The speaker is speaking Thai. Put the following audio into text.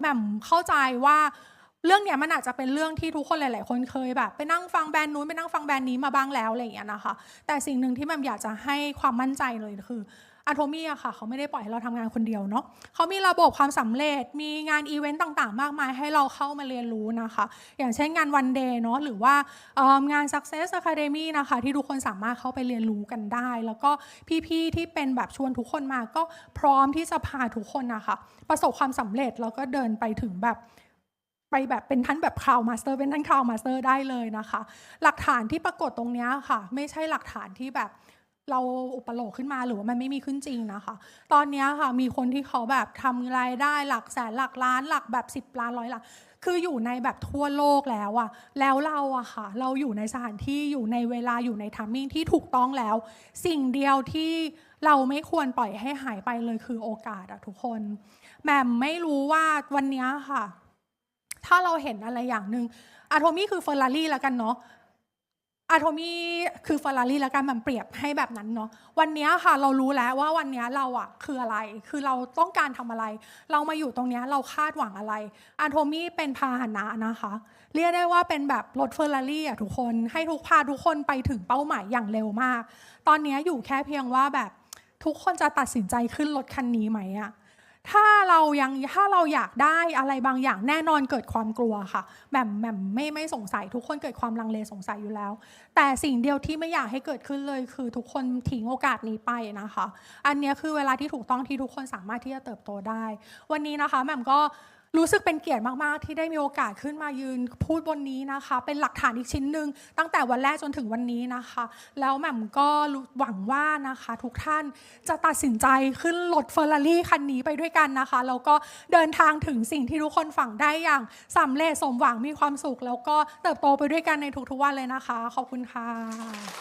แหม่มเข้าใจว่า เรื่องเนี้ยมันอาจจะเป็นเรื่องที่ทุกคนหลาย ๆ คนเคยแบบไปนั่งฟังแบรนด์นู้นไปนั่งฟังแบรนด์นี้มาบ้างแล้วอะไรอย่างเงี้ยนะคะ แต่สิ่งหนึ่งที่ม่มอยากจะให้ความมั่นใจเลยคืออะโทมี่อะค่ะ เขาไม่ได้ปล่อยให้เราทำงานคนเดียวเนาะเขามีระบบความสำเร็จมีงานอีเวนต์ต่าง ๆ มากมายให้เราเข้ามาเรียนรู้นะคะ อย่างเช่นงานวันเดย์เนาะหรือว่างาน Success Academy นะคะ ที่ทุกคนสามารถเข้าไปเรียนรู้กันได้ แล้วก็พี่ ๆ ที่เป็นแบบชวนทุกคนมาก็พร้อมที่จะพาทุกคนนะคะ ประสบความสำเร็จแล้วก็เดินไปถึงแบบ ไปแบบเป็นท่านแบบคราวมาสเตอร์เป็นท่านคราวมาสเตอร์ได้เลยนะคะ หลักฐานที่ปรากฏตรงนี้ค่ะ ไม่ใช่หลักฐานที่แบบเราอุปโลกขึ้นมาหรือว่ามันไม่มีขึ้นจริงนะคะ ตอนนี้ค่ะมีคนที่เขาแบบทำรายได้หลักแสนหลักล้านหลักแบบ 10ล้านร้อยล้านคืออยู่ในแบบทั่วโลกแล้วอะแล้วเราอะค่ะ เราอยู่ในสถานที่อยู่ในเวลาอยู่ในทัมมิ่งที่ถูกต้องแล้ว สิ่งเดียวที่เราไม่ควรปล่อยให้หายไปเลยคือโอกาสอะทุกคนแหม่มไม่รู้ว่าวันนี้ค่ะ ถ้าเราเห็นอะไรอย่างหนึ่งอะโทมี่คือเฟอร์รารี่แล้วกันเนาะอะโทมี่คือเฟอร์รารี่แล้วกันมันเปรียบให้แบบนั้นเนาะวันนี้ค่ะเรารู้แล้วว่าวันนี้เราอะคืออะไร คือเราต้องการทำอะไร เรามาอยู่ตรงนี้เราคาดหวังอะไรอะโทมี่เป็นพาหนะนะคะ เรียกได้ว่าเป็นแบบรถเฟอร์รารี่อะทุกคนให้ทุกพาทุกคนไปถึงเป้าหมายอย่างเร็วมาก ตอนนี้อยู่แค่เพียงว่าแบบทุกคนจะตัดสินใจขึ้นรถคันนี้ไหมอะถ้า เรายังถ้าเราอยากได้อะไรบางอย่างแน่นอนเกิดความกลัวค่ะแหม่มแหม่มไม่ไม่สงสัย ทุกคนเกิดความลังเลสงสัยอยู่แล้ว แต่สิ่งเดียวที่ไม่อยากให้เกิดขึ้นเลยคือทุกคนทิ้งโอกาสนี้ไปนะคะ อันนี้คือเวลาที่ถูกต้องที่ทุกคนสามารถที่จะเติบโตได้ วันนี้นะคะแหม่มก็รู้สึกเป็นเกียรติมาก ๆ ที่ได้มีโอกาสขึ้นมายืนพูดบนนี้นะคะ เป็นหลักฐานอีกชิ้นหนึ่งตั้งแต่วันแรกจนถึงวันนี้นะคะ แล้วแหม่มก็หวังว่านะคะ ทุกท่านจะตัดสินใจขึ้นรถเฟอร์รารี่คันนี้ไปด้วยกันนะคะแล้วก็เดินทางถึงสิ่งที่ทุกคนฝังได้อย่างสำเร็จสมหวังมีความสุข แล้วก็เติบโตไปด้วยกันในทุกๆวันเลยนะคะ ขอบคุณค่ะ